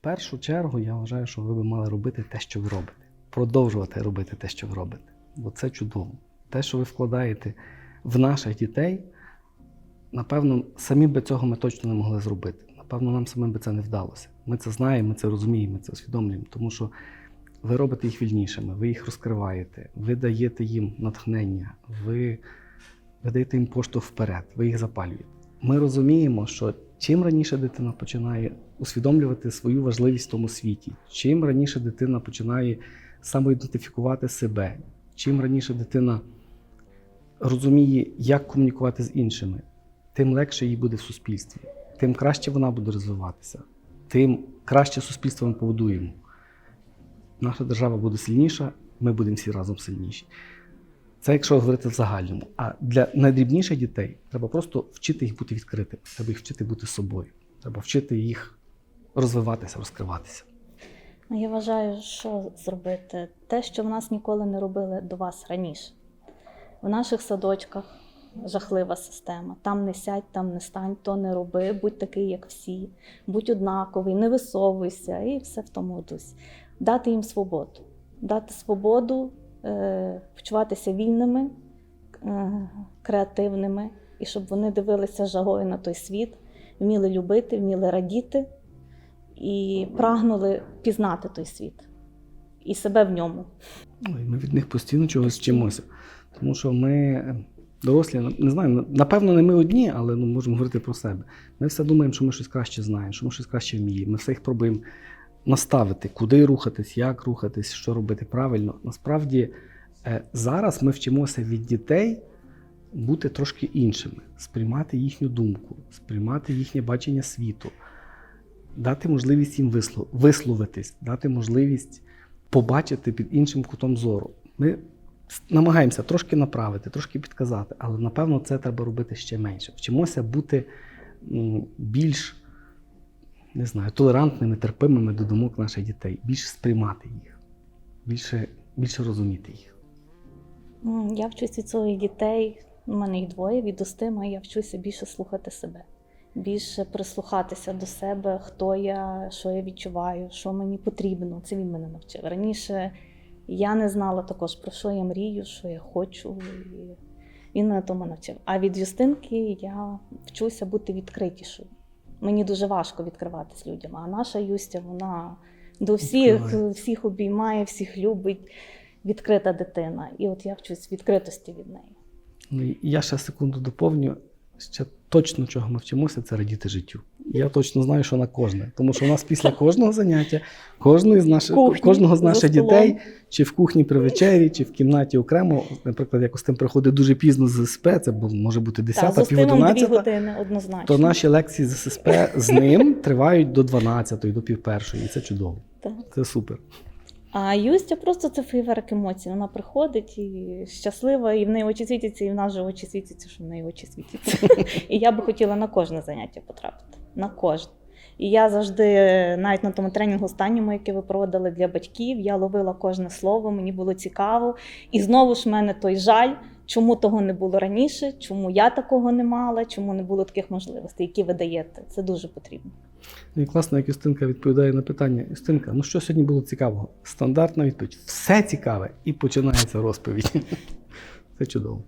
першу чергу я вважаю, що ви би мали робити те, що ви робите. Продовжувати робити те, що ви робите. Бо це чудово. Те, що ви вкладаєте в наших дітей, напевно, самі би цього ми точно не могли зробити. Напевно, нам самим би це не вдалося. Ми це знаємо, ми це розуміємо, ми це усвідомлюємо, тому що ви робите їх вільнішими, ви їх розкриваєте, ви даєте їм натхнення, ви, ви даєте їм поштовх вперед, ви їх запалюєте. Ми розуміємо, що чим раніше дитина починає усвідомлювати свою важливість в тому світі, чим раніше дитина починає самоідентифікувати себе, чим раніше дитина розуміє, як комунікувати з іншими, тим легше їй буде в суспільстві, тим краще вона буде розвиватися, тим краще суспільство ми побудуємо. Наша держава буде сильніша, ми будемо всі разом сильніші. Це якщо говорити в загальному. А для найдрібніших дітей треба просто вчити їх бути відкритими, треба їх вчити бути собою, треба вчити їх розвиватися, розкриватися. Ну, Я вважаю, що зробити те, що в нас ніколи не робили до вас раніше. В наших садочках жахлива система. Там не сядь, там не стань, то не роби, будь такий, як всі, будь однаковий, не висовуйся і все в тому дусі. Дати їм свободу, дати свободу, почуватися вільними, е, креативними, і щоб вони дивилися жагою на той світ, вміли любити, вміли радіти і прагнули пізнати той світ і себе в ньому. І Ми від них постійно чогось вчимося. Тому що ми, е, дорослі, не знаю, напевно, не ми одні, але ну, можемо говорити про себе. Ми все думаємо, що ми щось краще знаємо, що ми щось краще вміємо. Ми все їх пробуємо наставити, куди рухатись, як рухатись, що робити правильно. Насправді, е, зараз ми вчимося від дітей бути трошки іншими, сприймати їхню думку, сприймати їхнє бачення світу, дати можливість їм вислов- висловитись, дати можливість побачити під іншим кутом зору. Ми намагаємося трошки направити, трошки підказати, але напевно це треба робити ще менше. Вчимося бути більш не знаю, толерантними, терпимими до думок наших дітей, більше сприймати їх, більше, більше розуміти їх. Я вчусь від своїх дітей, у мене їх двоє від Устима, я вчуся більше слухати себе, більше прислухатися до себе, хто я, що я відчуваю, що мені потрібно. Це він мене навчив. Раніше я не знала також, про що я мрію, що я хочу. І він мене тому навчив. А від Юстинки я вчуся бути відкритішою. Мені дуже важко відкриватись людям. А наша Юстя, вона до всіх, Відкриває. всіх обіймає, всіх любить. Відкрита дитина. І от я вчусь відкритості від неї. Ну, я ще секунду доповню. Ще точно чого ми вчимося, це радіти життю. Я точно знаю, що на кожне. Тому що у нас після кожного заняття, кожного з наших, Кухні, кожного з наших дітей, чи в кухні при вечері, чи в кімнаті окремо, наприклад, як з тим приходить дуже пізно з СП, це може бути 10 Та, пів Устимом 11, години однозначно. то наші лекції з ССП з ним тривають до 12, до пів першої. І це чудово. Так. Це супер. А Юстя просто це фейверк емоцій. Вона приходить і щаслива, і в неї очі світяться, і в нас же очі світяться, що в неї очі світяться. І я би хотіла на кожне заняття потрапити. На кожне. І я завжди, навіть на тому тренінгу останньому, який ви проводили для батьків, я ловила кожне слово, мені було цікаво. І знову ж в мене той жаль, чому того не було раніше, чому я такого не мала, чому не було таких можливостей, які ви даєте. Це дуже потрібно. Ну І класно, як Юстинка відповідає на питання. Юстинка, ну що сьогодні було цікавого? Стандартна відповідь. Все цікаве. І починається розповідь. Це чудово.